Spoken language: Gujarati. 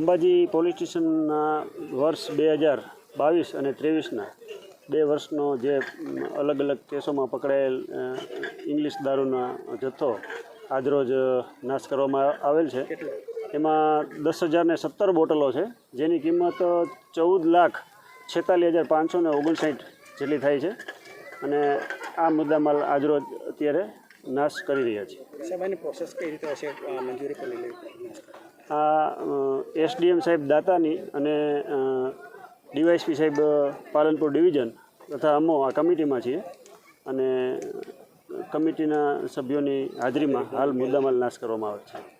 અંબાજી પોલીસ સ્ટેશનના વર્ષ બે હજાર બાવીસ અને ત્રેવીસના બે વર્ષનો જે અલગ અલગ કેસોમાં પકડાયેલ ઇંગ્લિશ દારૂના જથ્થો આજરોજ નાશ કરવામાં આવેલ છે. એમાં દસ હજારને સત્તર બોટલો છે, જેની કિંમત ચૌદ લાખ છેતાલીસ હજાર પાંચસો ને ઓગણસાઠ જેટલી થાય છે અને આ મુદ્દામાલ આજરોજ અત્યારે નાશ કરી રહ્યા છે. સાહેબ પ્રોસેસ કઈ રીતે હશે? મંજૂરી કોને લઈ આ એસડીએમ સાહેબ દાતાની અને ડીવાયસપી સાહેબ પાલનપુર ડિવિઝન તથા અમો આ કમિટીમાં છીએ અને કમિટીના સભ્યોની હાજરીમાં હાલ મુદ્દામાલ નાશ કરવામાં આવે છે.